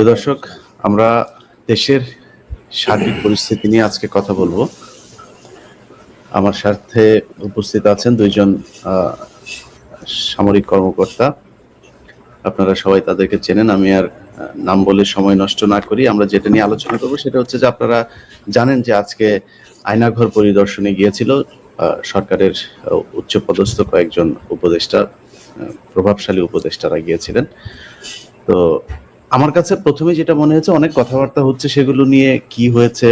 প্রিয় দর্শক, আমরা দেশের সার্বিক পরিস্থিতি নিয়ে আজকে কথা বলব। আমার সাথে উপস্থিত আছেন দুইজন সামরিক কর্মকর্তা। আপনারা সবাই তাদেরকে চেনেন, আমি আর নাম বলে সময় নষ্ট না করি। আমরা যেটা নিয়ে আলোচনা করব সেটা হচ্ছে যে আপনারা জানেন যে আজকে আয়নাঘর পরিদর্শনে গিয়েছিল সরকারের উচ্চপদস্থ কয়েকজন উপদেষ্টা প্রভাবশালী উপদেষ্টারা গিয়েছিলেন। তো আমার কাছে প্রথমে যেটা মনে হয়েছে, অনেক কথাবার্তা হচ্ছে, সেগুলো নিয়ে কি হয়েছে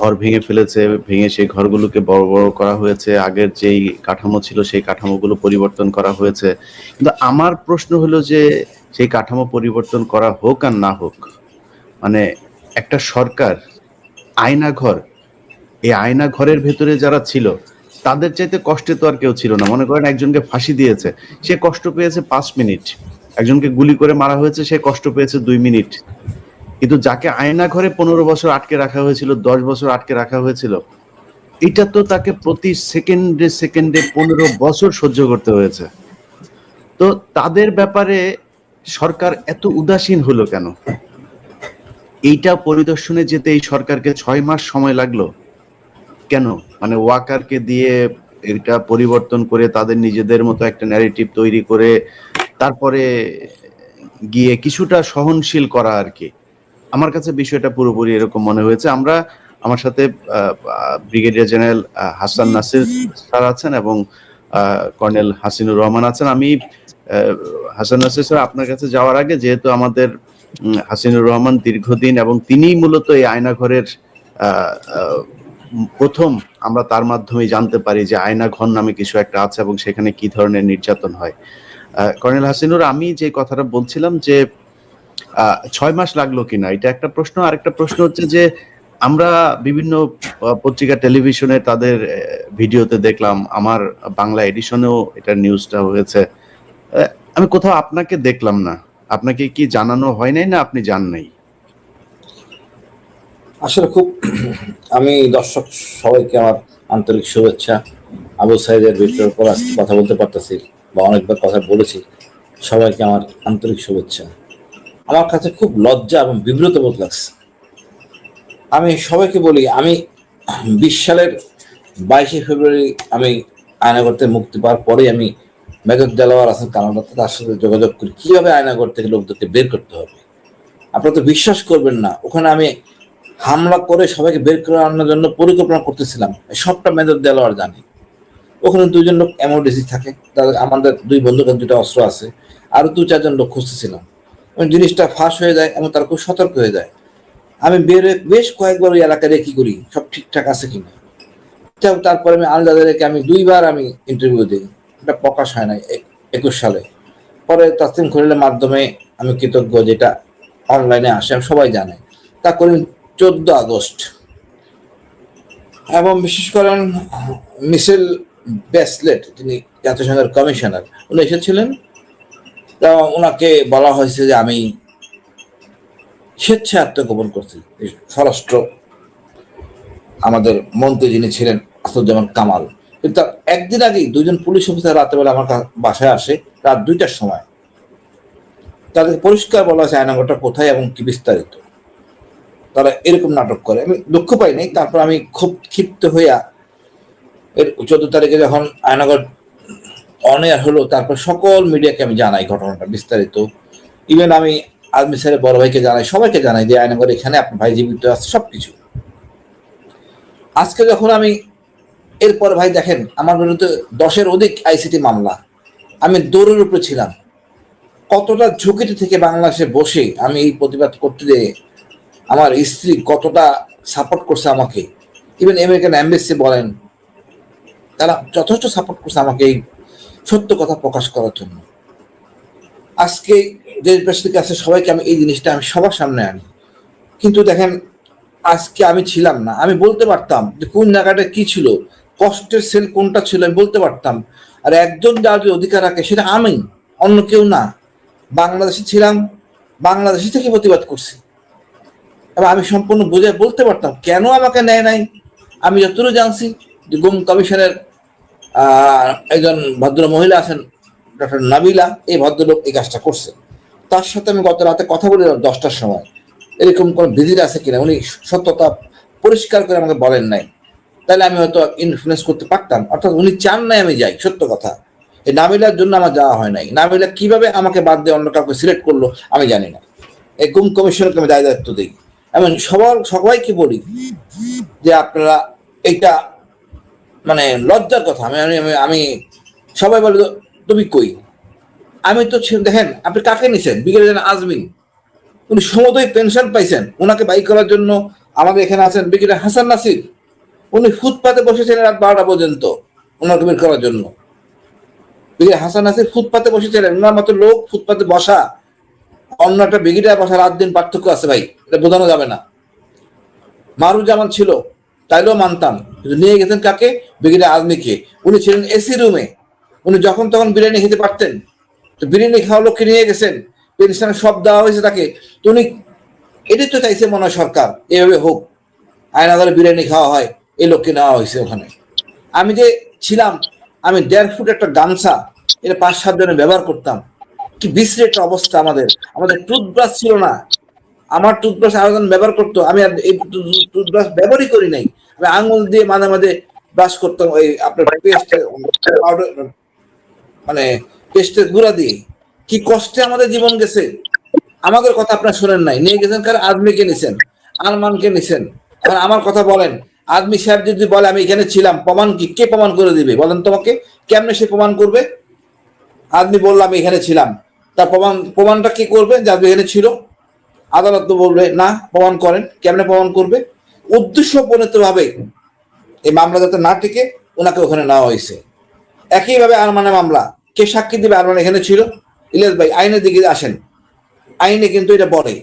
ঘর ভেঙে ফেলেছে, ভেঙে সেই ঘরগুলোকে বড় বড় করা হয়েছে, আগের যেই কাঠামো ছিল সেই কাঠামোগুলো পরিবর্তন করা হয়েছে। কিন্তু আমার প্রশ্ন হলো যে, সেই কাঠামো পরিবর্তন করা হোক আর না হোক মানে একটা সরকার আয়না ঘর এই আয়না ঘরের ভেতরে যারা ছিল, তাদের চাইতে কষ্টে তো আর কেউ ছিল না। মনে করেন একজনকে ফাঁসি দিয়েছে, সে কষ্ট পেয়েছে পাঁচ মিনিট। একজনকে গুলি করে মারা হয়েছে, সে কষ্ট পেয়েছে দুই মিনিট। কিন্তু যাকে আয়না ঘরে পনেরো বছর আটকে রাখা হয়েছিল, দশ বছর আটকে রাখা হয়েছিল, এটা তো তাকে প্রতি সেকেন্ডে সেকেন্ডে পনেরো বছর সহ্য করতে হয়েছে। তো তাদের ব্যাপারে সরকার এত উদাসীন হলো কেন? এইটা পরিদর্শনে যেতে এই সরকারকে ছয় মাস সময় লাগল। কেন? মানে ওয়াকারকে দিয়ে এটা পরিবর্তন করে তাদের নিজেদের মতো একটা ন্যারেটিভ তৈরি করে তারপরে গিয়ে কিছুটা সহনশীল করা আর কি। আমার কাছে বিষয়টা পুরোপুরি এরকম মনে হয়েছে। আমরা আমার সাথে brigadier general Hasan Nasir sir আছেন এবং কর্নেল হাসিনুর রহমান আছেন। আমি হাসান নাসির স্যার আপনার কাছে যাওয়ার আগে যেহেতু আমাদের হাসিনুর রহমান দীর্ঘদিন এবং তিনিই মূলত এই আয়নাঘরের প্রথম আমরা তার মাধ্যমে জানতে পারি যে আয়না ঘর নামে কিছু একটা আছে এবং সেখানে কি ধরনের নির্যাতন হয়। কর্নেল হাসিনুর, আমি যে কথাটা বলছিলাম যে ছয় মাস লাগল কিনা, এটা একটা প্রশ্ন। আরেকটা প্রশ্ন হচ্ছে যে, আমরা বিভিন্ন পত্রিকা, টেলিভিশনে তাদের ভিডিওতে দেখলাম, আমার বাংলা এডিশনেও এটা নিউজটা হয়েছে। আমি কোথাও আপনাকে দেখলাম না। আপনাকে কি জানানো হয় নাই না আপনি জান নাই? আসলে খুব, আমি দর্শক সবাইকে আমার আন্তরিক শুভেচ্ছা। আবু সাইদের আজকে কথা বলতে পারতেছি। বা অনেকবার কথা বলেছি, সবাইকে আমার আন্তরিক শুভেচ্ছা। আমার কাছে খুব লজ্জা এবং বিব্রত বোধ লাগছে। আমি সবাইকে বলি, আমি বিশ সালের বাইশে ফেব্রুয়ারি আমি আয়নাগরতে মুক্তি পাওয়ার পরেই আমি মেজর দেলোয়ার আছেন কানাডাতে তার সাথে যোগাযোগ করি। কীভাবে আয়নাগর থেকে লোকদেরকে বের করতে হবে? আপনারা তো বিশ্বাস করবেন না। ওখানে আমি হামলা করে সবাইকে বের করে আনার জন্য পরিকল্পনা করতেছিলাম। সবটা মেজর দেলোয়ার জানে। ওখানে দুজন লোক এমওডিসি থাকে, তাদের আমাদের দুই বন্ধুকের দুটো অস্ত্র আছে, আরও দু চারজন লোক খুঁজতেছিলাম। জিনিসটা ফাঁস হয়ে যায় এবং তারা খুব সতর্ক হয়ে যায়। আমি বের বেশ কয়েকবার ওই এলাকায় রেখি করি, সব ঠিকঠাক আছে কিনা। তারপরে আমি আলদাদেরকে আমি দুইবার আমি ইন্টারভিউ দিই। এটা প্রকাশ হয় এ- একুশ সালে। পরে তাসলিম খলিলের মাধ্যমে আমি কৃতজ্ঞ যেটা অনলাইনে আসে সবাই জানে। তা করি চোদ্দ আগস্ট। এবং বিশেষ করেন মিসেল ব্যাসলেট যিনি জাতিসংঘের কমিশনার। উনি এসেছিলেন। তা ওনাকে বলা হয়েছে যে আমি স্বেচ্ছায় আত্মগোপন করছি। স্বরাষ্ট্র আমাদের মন্ত্রী যিনি ছিলেন, আসাদুজ্জামান কামাল। কিন্তু একদিন আগেই দুজন পুলিশ অফিসার রাতেবেলা আমার বাসায় আসে, রাত দুইটার সময়। তাদের পরিষ্কার বলা হয়েছে আয়নাগরটা কোথায় এবং কি বিস্তারিত। তারা এরকম নাটক করে। আমি দুঃখ পাই নাই তারপর আমি খুব ক্ষিপ্ত হইয়া এর চোদ্দ তারিখে যখন আয়নাগর অন এয়ার হলো, তারপর সকল মিডিয়াকে আমি জানাই ঘটনাটা বিস্তারিত। ইভেন আমি আর্মি স্যারের বড় ভাইকে জানাই, সবাইকে জানাই যে আয়নাগর এখানে আপনার ভাই জীবিত আছে সব কিছু আজকে যখন আমি এরপর ভাই দেখেন, আমার বিরুদ্ধে দশের অধিক আইসিটি মামলা, আমি দৌড়ের উপরে ছিলাম। কতটা ঝুঁকিতে থেকে বাংলাদেশে বসে আমি এই প্রতিবাদ করতে যে আমার স্ত্রী কতটা সাপোর্ট করছে আমাকে। ইভেন আমেরিকান অ্যাম্বাসি বলেন তারা যথেষ্ট সাপোর্ট করছে আমাকে এই সত্য কথা প্রকাশ করার জন্য। আজকে দেশবাসীর কাছে সবাইকে আমি এই জিনিসটা আমি সবার সামনে আনি। কিন্তু দেখেন, আজকে আমি ছিলাম না। আমি বলতে পারতাম যে কোন জায়গাটা কি ছিল, কষ্টের সেল কোনটা ছিল, আমি বলতে পারতাম। আর একজন যার যে অধিকার রাখে, সেটা আমি, অন্য কেউ না। বাংলাদেশে ছিলাম, বাংলাদেশি থেকে প্রতিবাদ করছি। এবং আমি সম্পূর্ণ বোঝায় বলতে পারতাম, কেন আমাকে নেয় নাই? আমি যতটুকু জানছি যে গুম কমিশনের একজন ভদ্র মহিলা আছেন, ডক্টর নাবিলা, এই ভদ্রলোক এই কাজটা করছে। তার সাথে আমি গত রাতে কথা বলি দশটার সময়। এরকম কোনো ভিজিট আছে কিনা? উনি সত্যতা পরিষ্কার করে আমাকে বলেন নাই। তাহলে আমি হয়তো ইনফ্লুয়েন্স করতে পারতাম। অর্থাৎ উনি চান নাই আমি যাই, সত্য কথা। এই নামিলার জন্য আমার যাওয়া হয় নাই। নামিলা কীভাবে আমাকে বাদ দিয়ে অন্য কাউকে সিলেক্ট করল, আমি জানি না। এই গুম কমিশনকে আমি দায় দায়িত্ব দিই। আমি সবার, সবাইকে বলি যে আপনারা এইটা মানে লজ্জার কথা। আমি আমি আমি- সবাই বলে, তুমি কই? আমি তো দেখেন, আপনি কাকে নিছেন? ব্রিগেডিয়ার আজমিন। উনি সমুদয় পেনশন পাইছেন। ওনাকে বাইক করার জন্য আমাদের এখানে আছেন ব্রিগেডিয়ার হাসান নাসির। উনি ফুটপাতে বসেছিলেন রাত বারোটা পর্যন্ত ওনাকে বের করার জন্য। ব্রিগেডিয়ার হাসান নাসির ফুটপাতে বসেছিলেন। ওনার মতো লোক ফুটপাতে বসা, অন্য একটা ব্রিগেডিয়ার বসা রাত দিন পার্থক্য আছে ভাই। এটা বোঝানো যাবে না। মারুজামান ছিল। তাইলেও মানতাম। কিন্তু নিয়ে গেছেন কাকে? ব্রিগেডিয়ার আজমিকে উনি ছিলেন এসি রুমে উনি যখন তখন বিরিয়ানি খেতে পারতেন। তো বিরিয়ানি খাওয়া লোককে নিয়ে গেছেন। পেনশন সব দেওয়া হয়েছে তাকে। তো উনি এটাই তো চাইছে মনে হয় সরকার। এভাবে হোক। আয়না করে বিরিয়ানি খাওয়া হয়। এই লোককে নেওয়া হয়েছে ওখানে। আমি যে ছিলাম, আমি দেড় ফুট একটা গামছা, এটা পাঁচ সাত জনে ব্যবহার করতাম। কি বিশ্রী একটা অবস্থা আমাদের। আমাদের টুথব্রাশ ছিল না। আমার টুথব্রাশ আরেকজন ব্যবহার করতো, আমি আর এই টুথব্রাশ ব্যবহারই করি নাই। আমি আঙুল দিয়ে মাঝে মাঝে ব্রাশ করতাম ওই আপনার পেস্ট মানে পেস্টের গুঁড়া দিয়ে। কি কষ্টে আমাদের জীবন গেছে। আমাদের কথা আপনার শোনেন নাই। নিয়ে গেছেন কার? আদমিকে নিছেন। আরমানকে নিছেন। এখন আমার কথা বলেন, আদমি সাহেব যদি বলে, আমি এখানে ছিলাম, প্রমাণ কি? কে প্রমাণ করে দিবে? বলেন তোমাকে, কেমনে সে প্রমাণ করবে? আদমি বললাম এখানে ছিলাম। তার প্রমাণ, প্রমাণটা কি করবে? যে আদমি এখানে ছিল। আদালত তো বলবে, না, প্রমাণ করেন। কেমনে প্রমাণ করবে? উদ্দেশ্য ভাবে এই মামলা যাতে না টিকে ওনাকে ওখানে নেওয়া হয়েছে। একইভাবে আরমানের মামলা, কে সাক্ষী দিবে আরমান এখানে ছিল? ইলিয়াস ভাই, আইনের দিকে আসেন। আইনে কিন্তু এটা বলে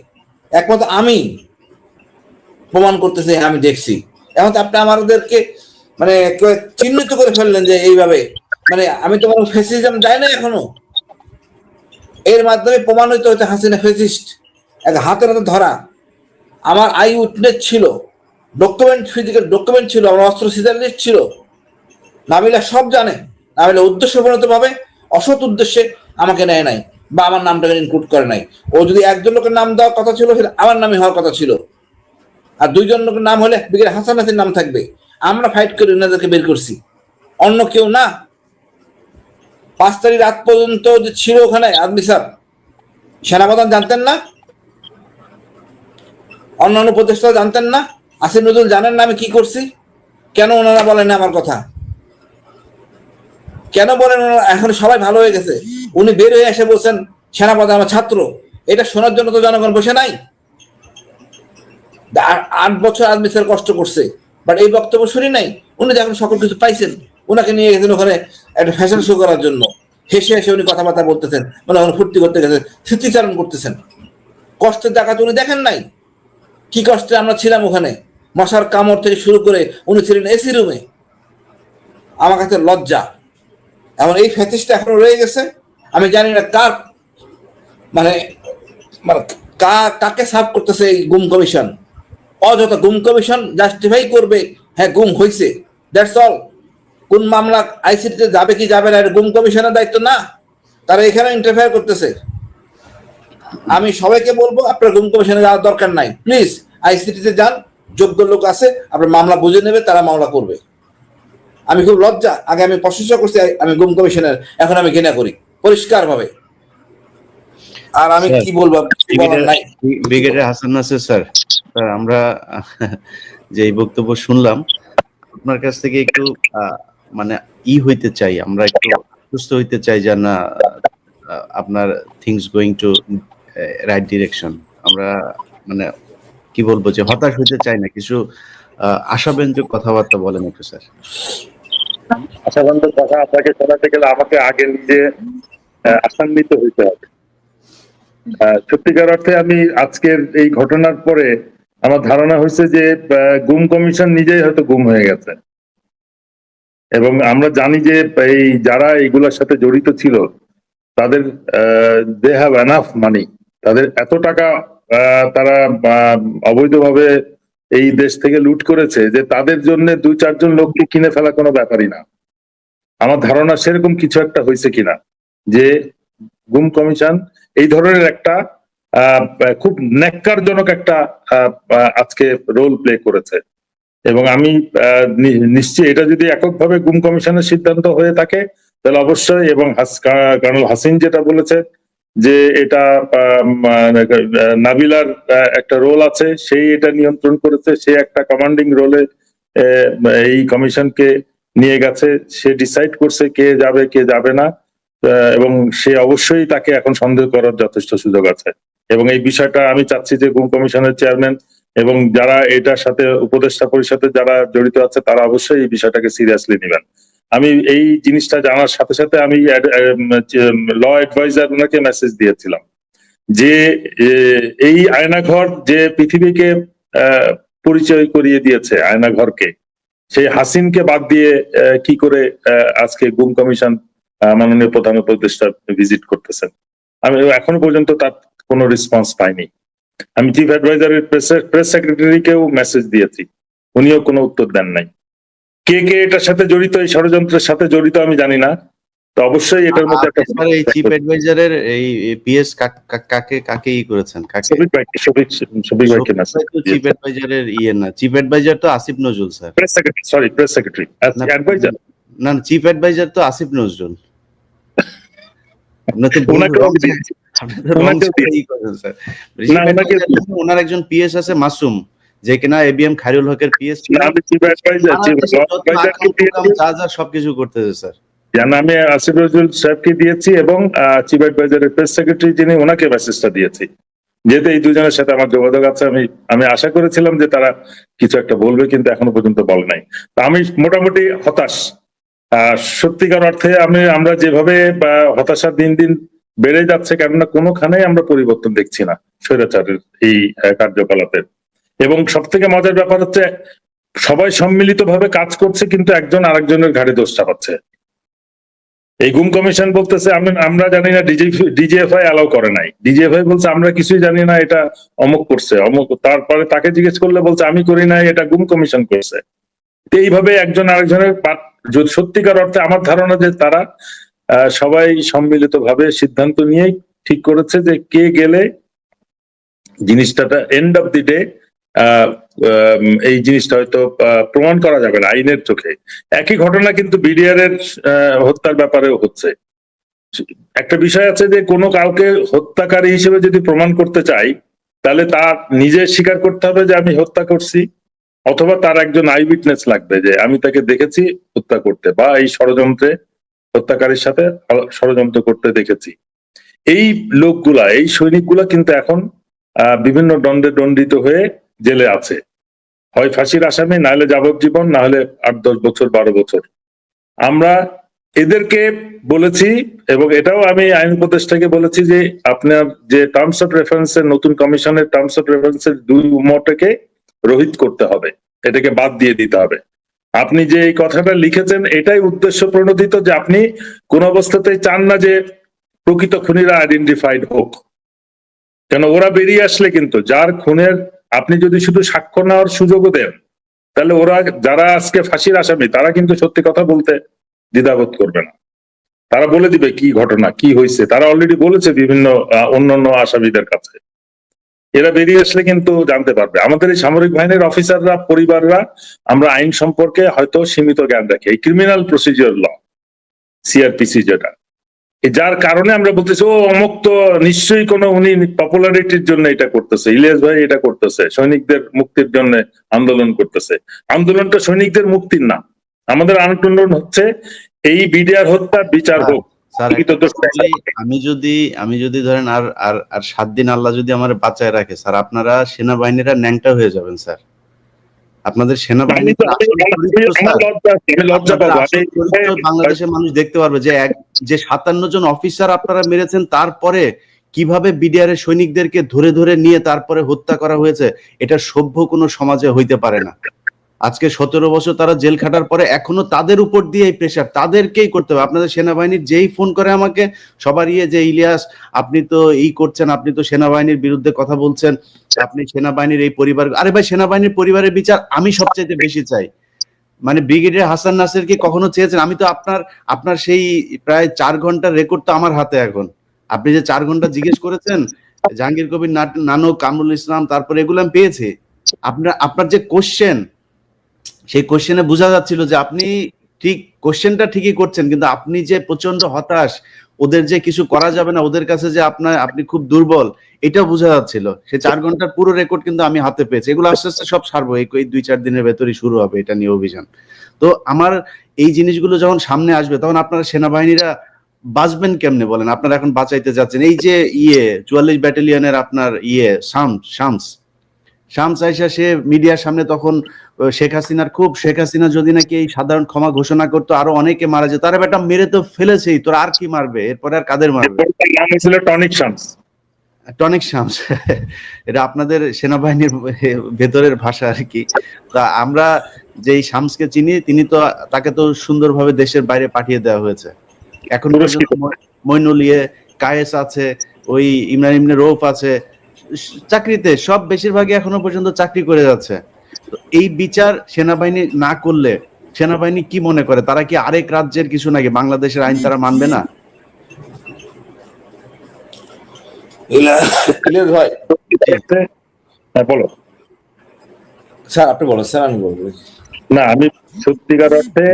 একমাত্র আমি প্রমাণ করতেছি, আমি দেখছি। এখন তো আপনি আমাদেরকে মানে চিহ্নিত করে ফেললেন যে এইভাবে। মানে আমি তো কোনো ফেসিজম যাই না এখনও। এর মাধ্যমে প্রমাণিত হচ্ছে হাসিনা ফেসিস্ট। এক হাতের হাতে ধরা। আমার আই উইটনেস ছিল ডকুমেন্ট ফিজিক্যাল ডকুমেন্ট ছিল, আমার অস্ত্র সিজার লিস্ট ছিল। নামিলা সব জানে নামিলা উদ্দেশ্যপূর্ণত ভাবে, অসৎ উদ্দেশ্যে আমাকে নেয় নাই বা আমার নামটাকে ইনক্লুড করে নাই। ও যদি একজন লোকের নাম দেওয়ার কথা ছিল সেটা আমার নামে হওয়ার কথা ছিল। আর দুইজন লোকের নাম হলে বিকেল হাসান হাসির নাম থাকবে। আমরা ফাইট করে ওনাদেরকে বের করছি। অন্য কেউ না। পাঁচ তারিখ রাত পর্যন্ত যে ছিল ওখানে, আদমি স্যার সেনাপ্রধান জানতেন না? অন্যান্য উপদেষ্টা জানতেন না, আসিফ নজরুল জানেন না আমি কি করছি? কেন ওনারা বলেন না আমার কথা? কেন বলেন এখন সবাই ভালো হয়ে গেছে। উনি বের হয়ে এসে বলছেন সেনাপ্রধান আমার ছাত্র। এটা শোনার জন্য তো জনগণ বসে নাই। আট বছর আদমি স্যার কষ্ট করছে বাট এই বক্তব্য শুনি নাই। উনি যখন সকল কিছু পাইছেন। ওনাকে নিয়ে গেছেন ওখানে একটা ফ্যাশন শো করার জন্য। হেসে হেসে উনি কথাবার্তা বলতেছেন মানে ফুর্তি করতে গেছেন, স্মৃতিচারণ করতেছেন। কষ্টের জায়গা তো উনি দেখেন নাই। কি কষ্টে আমরা ছিলাম ওখানে? মশার কামড় থেকে শুরু করে উনি ছিলেন এসি রুমে আমার কাছে লজ্জা। এমন এই ফ্যাটিসটা এখনও রয়ে গেছে। আমি জানি না কার মানে মানে কাকে সার্ভ করতেছে এই গুম কমিশন অযথা গুম কমিশন জাস্টিফাই করবে। হ্যাঁ গুম হয়েছে দ্যাটস অল কোন মামলা আইসিটিতে যাবে কি যাবে না, এটা গুম কমিশনের দায়িত্ব না। তারা এখানে ইন্টারফেয়ার করতেছে। আমি সবাইকে বলব আপনার গুম কমিশনে যাওয়ার দরকার নাই। প্লিজ আইসিটিতে যান যোগ্য লোক আছে আপনার মামলা বুঝে নেবে তারা মামলা করবে। আমি খুব লজ্জা আগে আমি প্রশংসা করছি আমি গুম কমিশনের এখন আমি ঘৃণা করি পরিষ্কার ভাবে আর আমি কি বলব কিছু brigadier Hasan Nasir sir sir আমরা যে এই বক্তব্য শুনলাম আপনার কাছ থেকে একটু মানে ই হইতে চাই আমরা একটু সুস্থ হইতে চাই যে না আপনার things going to right direction আমরা মানে কি বলব যে হতাশ হইতে চাই না কিছু আশাব্যঞ্জক কথাবার্তা বলেন একটু স্যার। আশাবন্ধ কথা আপনাকে শোনাতে গেলে আমাকে আগে নিজে আহ, আশান্বিত হইতে হবে। সত্যিকার অর্থে আমি আজকের এই ঘটনার পরে আমার ধারণা হয়েছে যে গুম কমিশন নিজেই হয়তো গুম হয়ে গেছে। এবং আমরা জানি যে এই যারা এইগুলোর সাথে জড়িত ছিল তাদের দে হ্যাভ এনাফ মানি তাদের এত টাকা তারা অবৈধভাবে এই দেশ থেকে লুট করেছে যে তাদের জন্য দুই চারজন লোককে কিনে ফেলা কোনো ব্যাপারই না। আমার ধারণা সেরকম কিছু একটা হয়েছে কিনা যে গুম কমিশন এই ধরনের একটা খুব ন্যাক্কারজনক একটা আজকে রোল প্লে করেছে। এবং আমি আহ, নি- নিশ্চয়ই এটা যদি এককভাবে গুম কমিশনের সিদ্ধান্ত হয়ে থাকে তাহলে অবশ্যই এবং হাস- কর্নেল হাসিন যেটা বলেছে যে এটা নাবিলার একটা রোল আছে, সেই এটা নিয়ন্ত্রণ করেছে, সে একটা কমান্ডিং রোলে এই কমিশনকে নিয়ে গেছে, সে ডিসাইড করছে কে যাবে কে যাবে না এবং সে অবশ্যই তাকে এখন সন্দেহ করার যথেষ্ট সুযোগ আছে। এবং এই বিষয়টা আমি চাচ্ছি যে গুম কমিশনের চেয়ারম্যান এবং যারা এটার সাথে উপদেষ্টা পরিষদে যারা জড়িত আছে, তারা অবশ্যই এই বিষয়টাকে সিরিয়াসলি নেবেন। আমি এই জিনিসটা জানার সাথে সাথে আমি ল অ্যাডভাইজার ওনাকে মেসেজ দিয়েছিলাম যে এই আয়নাঘর যে পৃথিবীকে পরিচয় করিয়ে দিয়েছে আয়নাঘরকে, সেই হাসিনকে বাদ দিয়ে কি করে আজকে গুম কমিশন মাননীয় প্রধান উপদেষ্টা ভিজিট করতেছেন। আমি এখনও পর্যন্ত তার কোনো রেসপন্স পাইনি। আমি চিফ অ্যাডভাইজারের প্রেস সেক্রেটারিকেও মেসেজ দিয়েছি। উনিও কোনো উত্তর দেন নাই। কে কে এটার সাথে জড়িত এই ষড়যন্ত্রের সাথে জড়িত আমি জানি না। তো অবশ্যই এটার মধ্যে একটা এই চিফ অ্যাডভাইজারের এই পিএস কাকে কাকে ই করেছেন? কাকে? ভাইকে চিফ অ্যাডভাইজারের ইয়ে না। চিফ অ্যাডভাইজার তো Asif Nazrul sir. Press secretary sorry press secretary না, অ্যাডভাইজার না চিফ অ্যাডভাইজার তো আসিফ নজরুল। ওনার একজন পিএস আছে মাসুম। যে কিনা এবিএম খায়রুল হকের পিএস না, আমি চিফ অ্যাডভাইজার চিফ অ্যাডভাইজারকে দিয়েছি যা যা সবকিছু করতেছে স্যার। আসিফ নজরুল সাহেবকে দিয়েছি এবং চিফ অ্যাডভাইজারের প্রেস সেক্রেটারি যিনি ওনাকে মেসেজটা দিয়েছি। যেহেতু এই দুজনের সাথে আমার যোগাযোগ আছে আমি আমি আশা করেছিলাম যে তারা কিছু একটা বলবে কিন্তু এখনও পর্যন্ত বলে নাই। তো আমি মোটামুটি হতাশ। সত্যিকার অর্থে আমি আমরা যেভাবে হতাশা দিন দিন বেড়ে যাচ্ছে কেননা কোনোখানেই আমরা পরিবর্তন দেখছি না স্বৈরাচারের এই কার্যকলাপের। এবং সব থেকে মজার ব্যাপার হচ্ছে, সবাই সম্মিলিতভাবে কাজ করছে, কিন্তু একজন আরেকজনের ঘাড়ে দোষ চাপাচ্ছে। এই গুম কমিশন বলতেছে, আমি, আমরা জানি না ডিজিএফআই অ্যালাউ করে নাই। ডিজিএফআই বলছে, আমরা কিছুই জানি না, এটা অমুক করছে, অমুক, তারপরে তাকে জিজ্ঞেস করলে বলছে, আমি করি নাই, এটা গুম কমিশন করছে। এইভাবে একজন আরেকজনের সত্যিকার অর্থে আমার ধারণা যে তারা সবাই সম্মিলিত ভাবে সিদ্ধান্ত নিয়ে ঠিক করেছে যে কে গেলে জিনিসটা এন্ড অফ দি ডে এই জিনিসটা হয়তো প্রমাণ করা যাবে না আইনের চোখে। একই ঘটনা কিন্তু বিডিআর এর হত্যার ব্যাপারেও হচ্ছে। একটা বিষয় আছে যে, কোনো কাউকে হত্যাকারী হিসেবে যদি প্রমাণ করতে চাই, তাহলে তার নিজে স্বীকার করতে হবে যে আমি হত্যা করছি, অথবা তার একজন আই উইটনেস লাগবে যে আমি তাকে দেখেছি হত্যা করতে, বা এই ষড়যন্ত্রে হত্যাকারীর সাথে ষড়যন্ত্র করতে দেখেছি। এই লোকগুলা, এই সৈনিকগুলা কিন্তু এখন বিভিন্ন দণ্ডে দণ্ডিত হয়ে জেলে আছে। হয় ফাঁসির আসামি না হলে যাবজ্জীবন না হলে আট, দশ বছর, বারো বছর। আমরা এদেরকে বলেছি এবং এটাও আমি আইন উপদেষ্টাকে বলেছি যে আপনার যে টার্মস অফ রেফারেন্সের নতুন কমিশনের টার্মস অফ রেফারেন্সের দুই উমটাকে রহিত করতে হবে। এটাকে বাদ দিয়ে দিতে হবে। আপনি যে এই কথাটা লিখেছেন, এটাই উদ্দেশ্য প্রণোদিত যে আপনি কোন অবস্থাতেই চান না যে প্রকৃত খুনিরা আইডেন্টিফাইড হোক। কেন, ওরা বেরিয়ে আসলে কিন্তু, যার খুনের আপনি যদি শুধু সাক্ষ্য নেওয়ার সুযোগও দেন, তাহলে ওরা যারা আজকে ফাঁসির আসামি, তারা কিন্তু সত্যি কথা বলতে দ্বিধাবোধ করবে না। তারা বলে দিবে কি ঘটনা, কি হয়েছে। তারা অলরেডি বলেছে বিভিন্ন অন্যান্য আসামিদের কাছে। এরা বেরিয়ে আসলে কিন্তু জানতে পারবে। আমাদের এই সামরিক বাহিনীর অফিসাররা, পরিবাররা, আমরা আইন সম্পর্কে হয়তো সীমিত জ্ঞান রাখি। এই ক্রিমিনাল প্রসিজিওর ল সিআরপিসি যেটা যার কারণে আমরা বলতেছি ও অমুক তো নিশ্চয়ই কোনো উনি পপুলারিটির জন্য এটা করতেছে। ইলিয়াস ভাই এটা করতেছে সৈনিকদের মুক্তির জন্য আন্দোলন করতেছে। আন্দোলনটা সৈনিকদের মুক্তির না। আমাদের আন্দোলন হচ্ছে এই বিডিআর হত্যা বিচার হোক। আমি যদি আমি যদি ধরেন আর আর আর সাত দিন আল্লাহ যদি আমার বাঁচায় রাখে স্যার আপনারা সেনাবাহিনীরা ন্যাংটা হয়ে যাবেন স্যার। আপনাদের সেনাবাহিনী আমি বাংলাদেশের মানুষ দেখতে পারবে যে এক যে সাতান্ন জন অফিসার আপনারা মেরেছেন তারপরে কীভাবে বিডিআর এর সৈনিকদেরকে ধরে ধরে নিয়ে তারপরে হত্যা করা হয়েছে এটা সভ্য কোনো সমাজে হইতে পারে না। আজকে সতেরো বছর তারা জেল খাটার পরে এখনও তাদের উপর দিয়ে এই প্রেশার তাদেরকেই করতে হবে। আপনাদের সেনাবাহিনীর যেই ফোন করে আমাকে সবার ইয়ে যে ইলিয়াস আপনি তো এই করছেন আপনি তো সেনাবাহিনীর বিরুদ্ধে কথা বলছেন আপনি সেনাবাহিনীর এই পরিবার, আরে ভাই, সেনাবাহিনীর পরিবারের বিচার আমি সবচেয়ে বেশি চাই। মানে ব্রিগেডিয়ার হাসান নাসের কি কখনো চেয়েছেন? আমি তো আপনার আপনার সেই প্রায় চার ঘণ্টার রেকর্ড তো আমার হাতে এখন। আপনি যে চার ঘণ্টা জিজ্ঞেস করেছেন, জাহাঙ্গীর কবির নানক কামরুল ইসলাম, তারপরে এগুলো আমি পেয়েছি। আপনার আপনার যে কোশ্চেন সেই কোশ্চেনে বোঝা যাচ্ছিল যে আপনি ঠিক কোশ্চেনটা ঠিকই করছেন, কিন্তু আপনি যে প্রচণ্ড হতাশ, ওদের যে কিছু করা যাবে না, ওদের কাছে যে আপনার, আপনি খুব দুর্বল এটা বোঝা যাচ্ছিল। সে চার ঘণ্টার পুরো রেকর্ড কিন্তু আমি হাতে পেয়েছি। এগুলো আস্তে আস্তে সব সারবো, এই দুই চার দিনের ভেতরই শুরু হবে এটা নিয়ে অভিযান। তো আমার এই জিনিসগুলো যখন সামনে আসবে, তখন আপনারা সেনাবাহিনীরা বাঁচবেন কেমনে বলেন? আপনারা এখন বাঁচাইতে যাচ্ছেন। এই যে ইয়ে চুয়াল্লিশ ব্যাটালিয়নের আপনার ইয়ে শামস শামস শামস আইসা সে মিডিয়ার সামনে তখন শেখ হাসিনার খুব শেখ হাসিনা যদি নাকি এই সাধারণ ক্ষমা ঘোষণা করতো আরও অনেকে মারা যেত। তারা বেটা মেরে তো ফেলেছেই তোর আর কি মারবে? এরপরে আর কাদের মারবে? হয়েছিল টনিক শামস। টনিক শামস। এটা আপনাদের সেনাবাহিনীর ভেতরের ভাষা আর কি। তা আমরা যেই শামসকে চিনি তিনি তো তাকে তো সুন্দরভাবে দেশের বাইরে পাঠিয়ে দেওয়া হয়েছে। এখন মইনুল ইয়ে কায়েস আছে ওই ইমরান ইমনে রৌফ আছে চাকরিতে সব বেশিরভাগই এখনও পর্যন্ত চাকরি করে যাচ্ছে। এই বিচার সেনাবাহিনী না করলে সেনাবাহিনী কি মনে করে? তারা কি আরেক রাজ্যের কিছু নাকি? বাংলাদেশের আইন তারা মানবে না? ভাই। হ্যাঁ বলো। স্যার আপনি বলেন স্যার আমি বলব। না আমি সত্যিকার অর্থে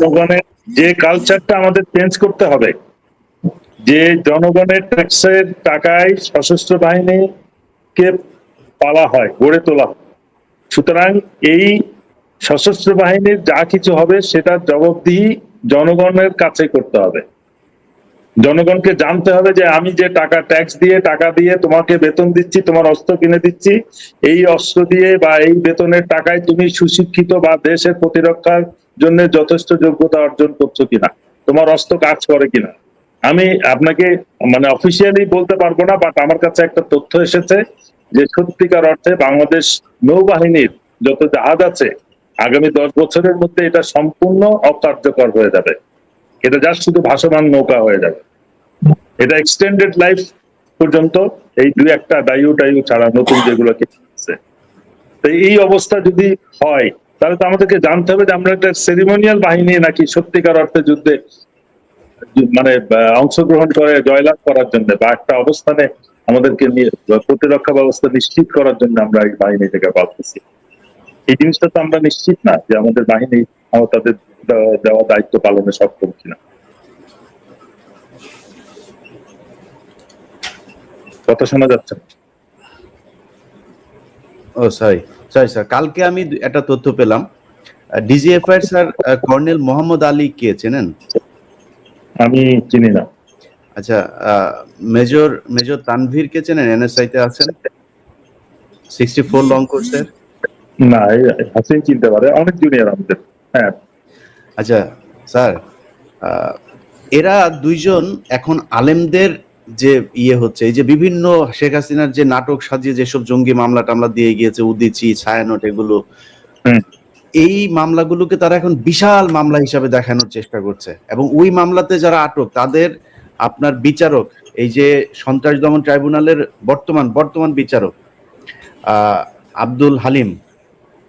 জনগণের যে কালচারটা আমাদের চেঞ্জ করতে হবে যে জনগণের ট্যাক্সের টাকায় সশস্ত্র বাহিনীকে পালা হয়, গড়ে তোলা। সুতরাং এই সশস্ত্র বাহিনীর যা কিছু হবে সেটা জবাবদিহি জনগণের কাছে করতে হবে জনগণকে জানতে হবে যে আমি যে টাকা ট্যাক্স দিয়ে, টাকা দিয়ে তোমাকে বেতন দিচ্ছি, তোমার অস্ত্র কিনে দিচ্ছি, এই অস্ত্র দিয়ে বা এই বেতনের টাকায় তুমি সুশিক্ষিত বা দেশের প্রতিরক্ষার জন্য যথেষ্ট যোগ্যতা অর্জন করছ কিনা, তোমার অস্ত্র কাজ করে কিনা আমি আপনাকে মানে অফিসিয়ালি বলতে পারব না বাট আমার কাছে একটা তথ্য এসেছে যে সত্যিকার অর্থে বাংলাদেশ নৌবাহিনীর যত জাহাজ আছে, আগামী দশ বছরের মধ্যে এটা সম্পূর্ণ অকার্যকর হয়ে যাবে। এটা জাস্ট শুধু ভাসমান নৌকা হয়ে যাবে। এটা এক্সটেন্ডেড লাইফ পর্যন্ত এই দুই একটা ডাইউ টাইউ ছাড়া নতুন যেগুলো আছে। তো এই অবস্থা যদি হয়, তাহলে তো আমাদেরকে জানতে হবে যে আমরা একটা সেরিমোনিয়াল বাহিনী নাকি সত্যিকার অর্থে যুদ্ধে যু- মানে অংশগ্রহণ করে, জয়লাভ করার জন্য বা একটা অবস্থানে আমাদেরকে নিয়ে প্রতিরক্ষা ব্যবস্থা নিশ্চিত করার জন্য আমরা এই বাহিনী থেকে পাচ্ছি এই জিনিসটা তো আমরা নিশ্চিত না যে আমাদের বাহিনী তাদের দেওয়া দায়িত্ব পালনে সক্ষম কিনা। কথা শোনা যাচ্ছে? ও সরি সরি স্যার কালকে আমি একটা তথ্য পেলাম। DGFI sir colonel Mohammad Ali কে চেনেন? আমি চিনি না। আচ্ছা মেজর মেজর তানভীর কে চেনেন? এনএসআই তে আছেন। সিক্সটি ফোর লং কোর্সের না হাসিন চিনতে পারে। অনেক জুনিয়র আমাদের। হ্যাঁ। আচ্ছা স্যার এরা দুইজন এখন আলেমদের যে ইয়ে হচ্ছে এই যে বিভিন্ন শেখ হাসিনার যে নাটক সাজিয়ে যেসব জঙ্গি মামলা টামলা দিয়ে গিয়েছে উদিচি ছায়ানট এগুলো। এই মামলাগুলোকে তারা এখন বিশাল মামলা হিসাবে দেখানোর চেষ্টা করছে। এবং ওই মামলাতে যারা আটক, তাদের আপনার বিচারক, এই যে সন্ত্রাস দমন ট্রাইব্যুনালের বর্তমান বর্তমান বিচারক আব্দুল হালিম,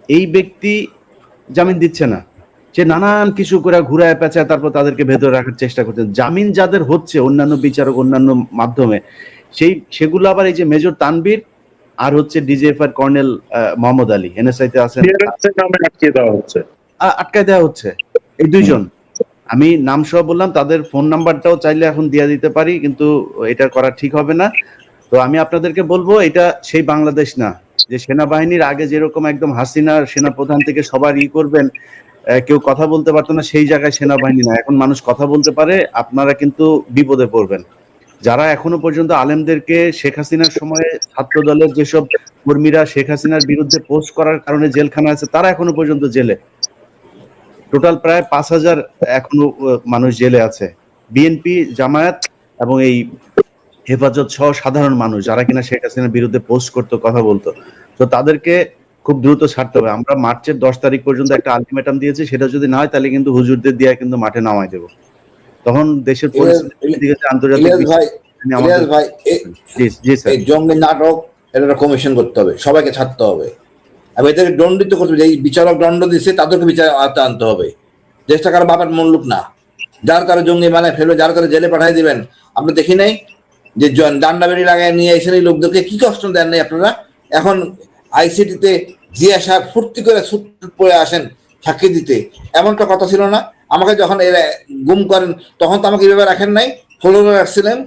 এই ব্যক্তি জামিন দিচ্ছে না। যে নানান কিছু করে ঘুরায় পেঁচায়, তারপর তাদেরকে ভেতরে রাখার চেষ্টা করছেন জামিন যাদের হচ্ছে, অন্যান্য বিচারক অন্যান্য মাধ্যমে, সেই, সেগুলো আবার এই যে মেজর তানবীর আর হচ্ছে DGFI colonel Mohammad Ali. NSI তে আছেন নামে আটকে দেওয়া হচ্ছে। আটকায় দেওয়া হচ্ছে। এই দুইজন। আমি নাম সহ বললাম তাদের ফোন নাম্বারটাও চাইলে এখন দিয়ে দিতে পারি কিন্তু এটা করা ঠিক হবে না। তো আমি আপনাদেরকে বলব এটা সেই বাংলাদেশ না। যে সেনাবাহিনীর আগে যেরকম একদম হাসিনার সেনাপ্রধান থেকে সবার ই করবেন কেউ কথা বলতে পারতো না সেই জায়গায় সেনাবাহিনী না। এখন মানুষ কথা বলতে পারে আপনারা কিন্তু বিপদে পড়বেন। যারা এখনও পর্যন্ত আলেমদেরকে শেখ হাসিনার সময়ে ছাত্র দলের যেসব কর্মীরা শেখ হাসিনার বিরুদ্ধে পোস্ট করার কারণে জেলখানা আছে, তারা এখনও পর্যন্ত জেলে। টোটাল প্রায় পাঁচ হাজার এখনও মানুষ জেলে আছে। বিএনপি, জামায়াত এবং এই হেফাজত সহ সাধারণ মানুষ যারা কিনা শেখ হাসিনার বিরুদ্ধে পোস্ট করতো, কথা বলতো। তো তাদেরকে খুব দ্রুত ছাড়তে হবে। আমরা মার্চের দশ তারিখ পর্যন্ত একটা আলটিমেটাম দিয়েছি। সেটা যদি না হয়, তাহলে কিন্তু হুজুরদের দিয়ে কিন্তু মাঠে নামাই দেবো। তখন দেশের পরিস্থিতি জঙ্গি নাটক এটা কমিশন করতে হবে সবাইকে ছাড়তে হবে। আর এদের দণ্ডিত করতে হবে এই বিচারক দণ্ড দিচ্ছে তাদেরকে বিচার আনতে হবে। দেশটা কারও বাবার মূল্যক না। যার কারও জঙ্গি মানে ফেলবে যার কারও জেলে পাঠাই দিবেন। আপনি দেখি নাই যে ডান্ডা বেড়ি লাগায় নিয়ে এসে এই লোকদেরকে কি কষ্ট দেন নাই আপনারা? এখন আইসিটিতে জিয়া সাহেব ফুর্তি করে ছুট পড়ে আসেন সাক্ষী দিতে। এমনটা কথা ছিল না? আমাকে যখন এরা গুম করেন তখন তো আমাকে এভাবে রাখেন নাই ফলোরে রাখছিলেন।